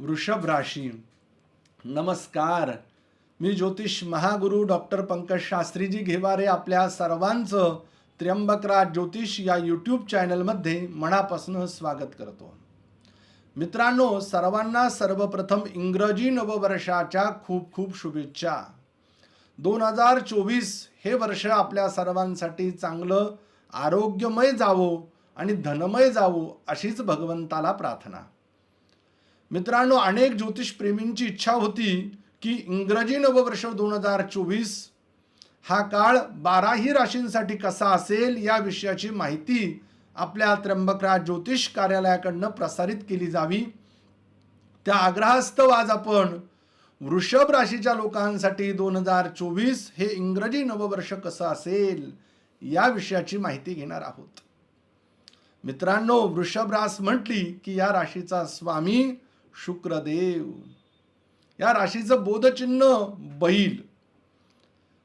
वृषभ राशी। नमस्कार मी ज्योतिष महागुरु डॉक्टर पंकज शास्त्रीजी घेवारे आपल्या सर्वांचं त्र्यंबकराज ज्योतिष या यूट्यूब चॅनलमध्ये मनापासून स्वागत करतो. मित्रांनो सर्वांना सर्वप्रथम इंग्रजी नववर्षाच्या खूप खूप शुभेच्छा. दोन हजार चोवीस हे वर्ष आपल्या सर्वांसाठी चांगलं आरोग्यमय जावो आणि धनमय जावो अशीच भगवंताला प्रार्थना. मित्रांनो अनेक ज्योतिषप्रेमींची इच्छा होती की इंग्रजी नववर्ष दोन हजार चोवीस हा काळ बाराही राशींसाठी कसा असेल या विषयाची माहिती आपल्या त्र्यंबकराज ज्योतिष कार्यालयाकडनं प्रसारित केली जावी. त्या आग्रहास्तव आज आपण वृषभ राशीच्या लोकांसाठी दोन हजार चोवीस हे इंग्रजी नववर्ष कसं असेल या विषयाची माहिती घेणार आहोत. मित्रांनो वृषभ रास म्हटली की या राशीचा स्वामी शुक्रदेव. या राशीचं बोधचिन्ह बैल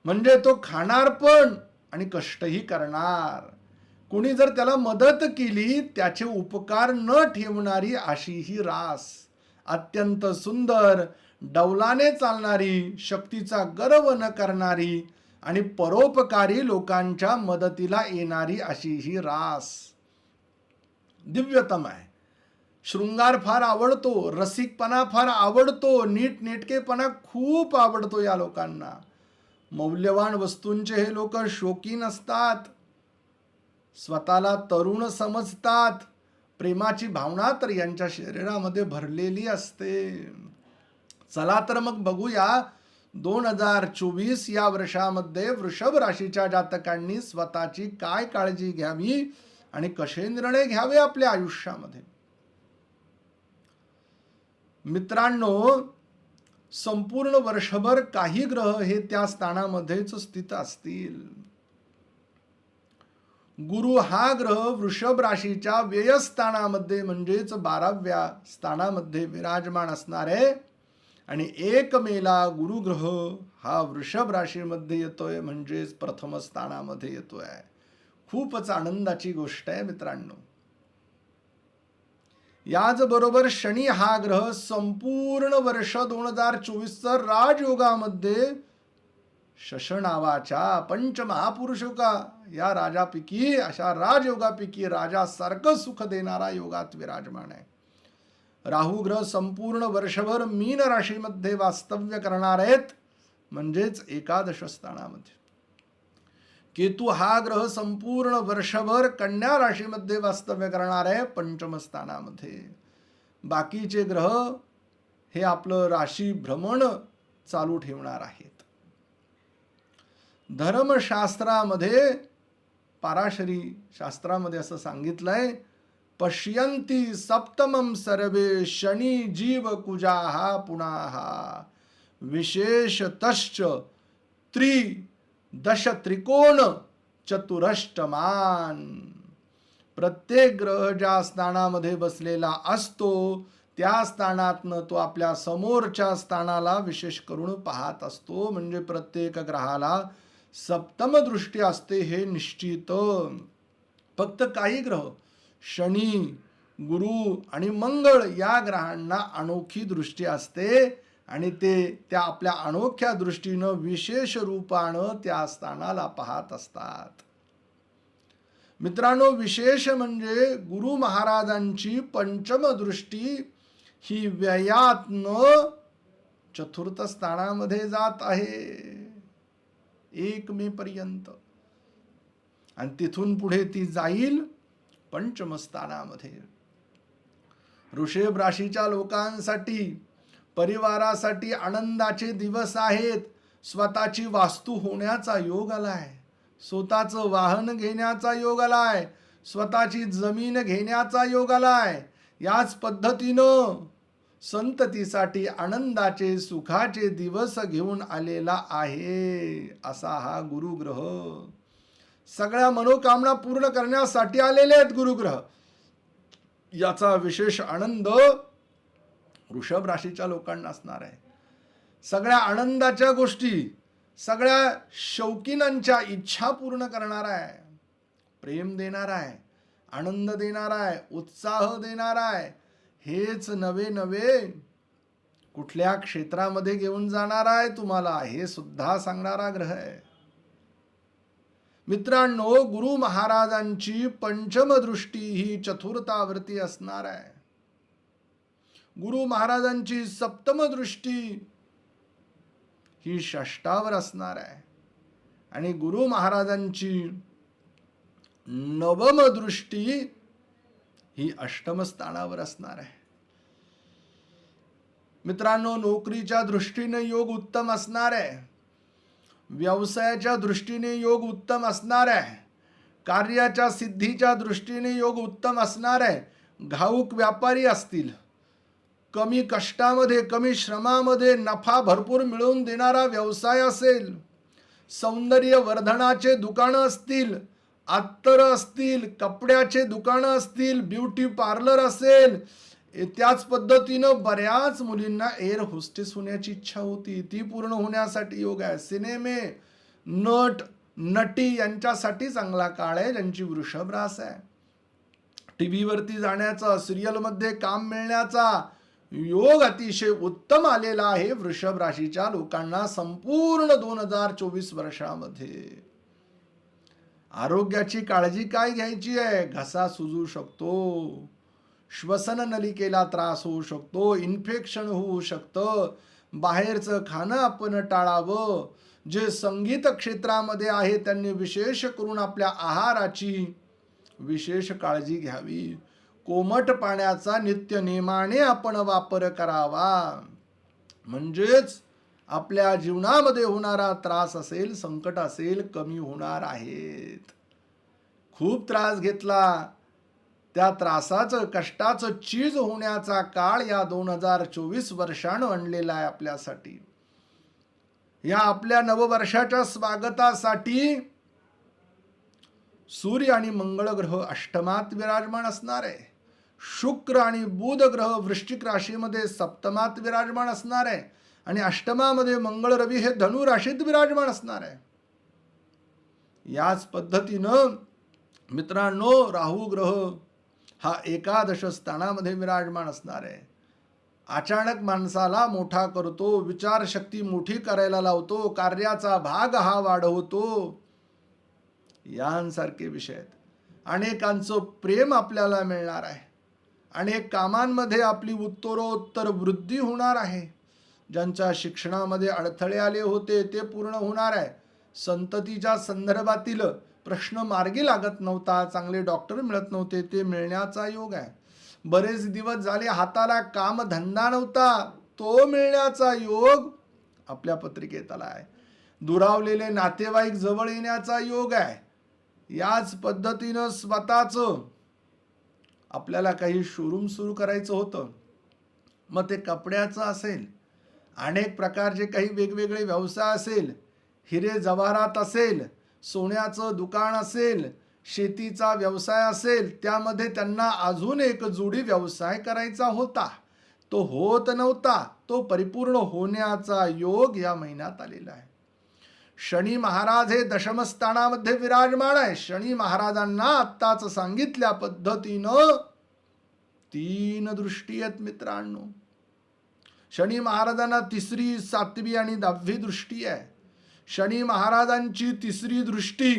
म्हणजे तो खाणार पण आणि कष्टही करणार. कोणी जर त्याला मदत केली त्याचे उपकार न ठेवणारी अशी ही रास. अत्यंत सुंदर डौलाने चालणारी शक्तीचा गर्व न करणारी आणि परोपकारी लोकांच्या मदतीला येणारी अशी ही रास. दिव्यतम आहे. शृंगार फार आवडतो रसिकपणा फार आवडतो नीट नेटकेपणा खूप आवडतो या लोकांना. मौल्यवान वस्तूंचे हे लोक शोकीन असतात. स्वतःला तरुण समजतात. प्रेमाची भावना तर यांच्या शरीरामध्ये भरलेली असते. चला तर मग बघूया दोन हजार चोवीस या वर्षामध्ये वृषभ राशीच्या जातकांनी स्वतःची काय काळजी घ्यावी आणि कसे निर्णय घ्यावे आपल्या आयुष्यामध्ये? मित्रांनो संपूर्ण वर्षभर काही ग्रह हे त्या स्थानामध्येच स्थित असतील. गुरु हा ग्रह वृषभ राशीच्या व्ययस्थानामध्ये म्हणजेच बाराव्या स्थानामध्ये विराजमान असणार आहे. आणि एक मेला गुरुग्रह हा वृषभ राशीमध्ये येतोय म्हणजेच प्रथम स्थानामध्ये येतोय. खूपच आनंदाची गोष्ट आहे मित्रांनो. याचबरोबर शनी हा ग्रह संपूर्ण वर्ष दोन हजार चोवीसचं राजयोगामध्ये शश नावाच्या पंचमहापुरुषोका. या राजापैकी अशा राजयोगापैकी राजासारखं सुख देणारा योगात विराजमान आहे. राहू ग्रह संपूर्ण वर्षभर मीन राशीमध्ये वास्तव्य करणार आहेत म्हणजेच एकादश स्थानामध्ये. केतू हा ग्रह संपूर्ण वर्षभर कन्या राशीमध्ये वास्तव्य करणार आहे पंचमस्थानामध्ये. बाकीचे ग्रह हे आपलं राशी भ्रमण चालू ठेवणार आहेत. धर्मशास्त्रामध्ये पाराशरी शास्त्रामध्ये असं सांगितलंय पश्यंती सप्तमम सर्वे शनी जीव कुजाहा पुनाहा विशेषतश्च त्रि दश त्रिकोण चतुरष्टमान. प्रत्येक ग्रह ज्या स्थानामध्ये बसलेला असतो त्या स्थानातनं तो आपल्या समोरच्या स्थानाला विशेष करून पाहत असतो. म्हणजे प्रत्येक ग्रहाला सप्तम दृष्टी असते हे निश्चित. फक्त काही ग्रह शनी गुरु आणि मंगळ या ग्रहांना अनोखी दृष्टी असते. आणि ते त्या आपल्या अनोख्या दृष्टीनं विशेष रूपानं त्या स्थानाला पाहत असतात. मित्रांनो विशेष म्हणजे गुरु महाराजांची पंचम दृष्टी ही व्ययातनं चतुर्थ स्थानामध्ये जात आहे. एक मे पर्यंत. आणि तिथून पुढे ती जाईल पंचमस्थानामध्ये स्थानामध्ये. राशीच्या लोकांसाठी परिवारासाठी आनंदाचे दिवस आहेत. स्वतःची वास्तू होण्याचा योग आलाय. स्वतःचं वाहन घेण्याचा योग आलाय. स्वतःची जमीन घेण्याचा योग आलाय. याच पद्धतीनं संततीसाठी आनंदाचे सुखाचे दिवस घेऊन आलेला आहे असा हा गुरुग्रह. सगळ्या मनोकामना पूर्ण करण्यासाठी आलेले आहेत गुरुग्रह. याचा विशेष आनंद वृषभ राशीच्या लोकांना असणार आहे. सगळ्या आनंदाच्या गोष्टी सगळ्या शौकीनांच्या इच्छा पूर्ण करणार आहे. प्रेम देणार आहे आनंद देणार आहे उत्साह देणार आहे. हेच नवे नवे कुठल्या क्षेत्रामध्ये घेऊन जाणार आहे तुम्हाला हे सुद्धा सांगणारा ग्रह आहे. मित्रांनो गुरु महाराजांची पंचम दृष्टी ही चतुर्थावृत्ती असणार आहे. गुरु महाराजांची सप्तम दृष्टी ही षष्टावर असणार आहे. आणि गुरु महाराजांची नवम दृष्टी ही अष्टम स्थानावर असणार आहे. मित्रांनो नोकरीच्या दृष्टीने योग उत्तम असणार आहे. व्यवसायाच्या दृष्टीने योग उत्तम असणार आहे. कार्याच्या सिद्धीच्या दृष्टीने योग उत्तम असणार आहे. घाऊक व्यापारी असतील. कमी कष्टामध्ये कमी श्रमामध्ये नफा भरपूर मिळवून देणारा व्यवसाय असेल. सौंदर्य वर्धनाचे दुकानं असतील अत्तर असतील कपड्याचे दुकानं असतील ब्युटी पार्लर असेल त्याच पद्धतीनं बऱ्याच मुलींना एअर होस्टेस होण्याची इच्छा होती. ती पूर्ण होण्यासाठी योग आहे. सिनेमे नट नटी यांच्यासाठी चांगला काळ आहे. ज्यांची वृषभ रास आहे. टी व्हीवरती जाण्याचा सिरियलमध्ये काम मिळण्याचा योग अतिशय उत्तम आलेला आहे वृषभ राशीच्या लोकांना संपूर्ण दोन हजार चोवीस वर्षामध्ये. आरोग्याची काळजी काय घ्यायची आहे? घसा सुजू शकतो. श्वसन नलिकेला त्रास होऊ शकतो. इन्फेक्शन होऊ शकतं. बाहेरचं खाणं आपण टाळावं. जे संगीत क्षेत्रामध्ये आहे त्यांनी विशेष करून आपल्या आहाराची विशेष काळजी घ्यावी. कोमट पाण्याचा नित्य नियमाने आपण वापर करावा. म्हणजेच आपल्या जीवनामध्ये होणारा त्रास असेल संकट असेल कमी होणार आहेत. खूप त्रास घेतला. त्या त्रासाचं कष्टाचं चीज होण्याचा काळ या दोन हजार चोवीस वर्षानं आणलेला आहे आपल्यासाठी. या आपल्या नववर्षाच्या स्वागतासाठी सूर्य आणि मंगळ ग्रह अष्टमात विराजमान असणार आहे. शुक्र आणि बुध ग्रह वृश्चिक राशीमध्ये सप्तमात विराजमान असणार आहे. आणि अष्टमामध्ये मंगळ रवी हे धनु राशीत विराजमान असणार आहे. याच पद्धतीनं मित्रांनो राहू ग्रह हा एकादश स्थानामध्ये विराजमान असणार आहे. अचानक माणसाला मोठा करतो विचारशक्ती मोठी करायला लावतो कार्याचा भाग हा वाढवतो. यांसारखे विषय आहेत. अनेकांचं प्रेम आपल्याला मिळणार आहे. आणि कामांमध्ये आपली उत्तरोत्तर वृद्धी होणार आहे. ज्यांच्या शिक्षणामध्ये अडथळे आले होते ते पूर्ण होणार आहे. संततीच्या संदर्भातील प्रश्न मार्गी लागत नव्हता चांगले डॉक्टर मिळत नव्हते ते मिळण्याचा योग आहे. बरेच दिवस झाले हाताला काम धंदा नव्हता तो मिळण्याचा योग आपल्या पत्रिकेत आला आहे. दुरावलेले नातेवाईक जवळ येण्याचा योग आहे. याच पद्धतीनं स्वतःचं आपल्याला काही शोरूम सुरू करायचं होतं मग ते कपड्याचं असेल अनेक प्रकारचे काही वेगवेगळे व्यवसाय असेल हिरे जवाहरात असेल सोन्याचं दुकान असेल शेतीचा व्यवसाय असेल त्यामध्ये त्यांना अजून एक जोडी व्यवसाय करायचा होता. तो होत नव्हता तो परिपूर्ण होण्याचा योग या महिन्यात आलेला आहे. शनी महाराज हे दशमस्थानामध्ये विराजमान आहे. शनी महाराजांना आत्ताच सांगितल्या पद्धतीनं तीन दृष्टी आहेत मित्रांनो. शनी महाराजांना तिसरी सातवी आणि दहावी दृष्टी आहे. शनी महाराजांची तिसरी दृष्टी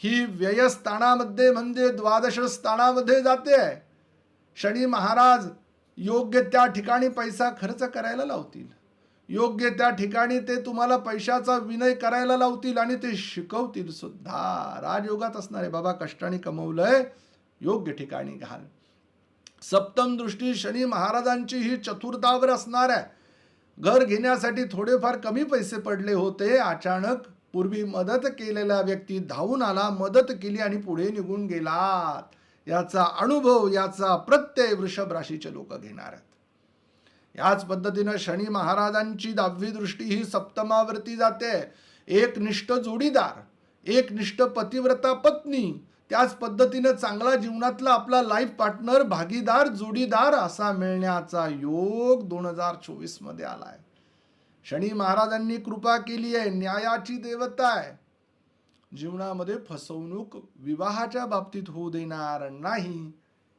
ही व्ययस्थानामध्ये म्हणजे द्वादश स्थानामध्ये जाते शनी महाराज योग्य त्या ठिकाणी पैसा खर्च करायला लावतील. योग्य त्या ठिकाणी ते तुम्हाला पैशाचा विनय करायला लावतील आणि ते शिकवतील सुद्धा. राजयोगात असणारे बाबा कष्टाने कमवलंय योग्य ठिकाणी घाल. सप्तम दृष्टी शनी महाराजांची ही चतुर्थावर असणार आहे. घर घेण्यासाठी थोडेफार कमी पैसे पडले होते. अचानक पूर्वी मदत केलेला व्यक्ती धावून आला मदत केली आणि पुढे निघून गेलात. याचा अनुभव याचा प्रत्यय वृषभ राशीचे लोक घेणार आहेत. याच पद्धतीनं शनी महाराजांची दहावी दृष्टी ही सप्तमावरती जाते. एक निष्ठ जोडीदार एक निष्ठ पतिव्रता पत्नी त्याच पद्धतीनं चांगला जीवनातला आपला लाईफ पार्टनर भागीदार जोडीदार असा मिळण्याचा योग दोन हजार चोवीसमध्ये आलाय. शनी महाराजांनी कृपा केली आहे न्यायाची देवता आहे. जीवनामध्ये फसवणूक विवाहाच्या बाबतीत होऊ देणार नाही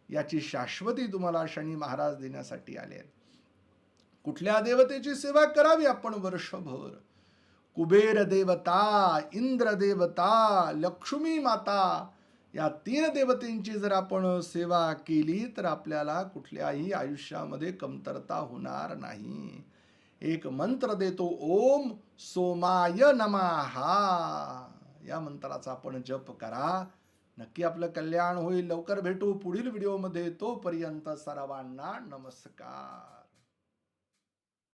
याची शाश्वती तुम्हाला शनी महाराज देण्यासाठी आले आहेत कुठल्या देवतेची सेवा करावी आपण वर्षभर? कुबेर देवता इंद्र देवता लक्ष्मी माता या तीन देवतेंची जर आपण सेवा केली तर आपल्याला कुठल्याही आयुष्यामध्ये कमतरता होणार नाही. एक मंत्र देतो ओम सोमाय नमाहा या मंत्राचा आपण जप करा. नक्की आपलं कल्याण होईल. लवकर भेटू पुढील व्हिडिओमध्ये तोपर्यंत सर्वांना नमस्कार.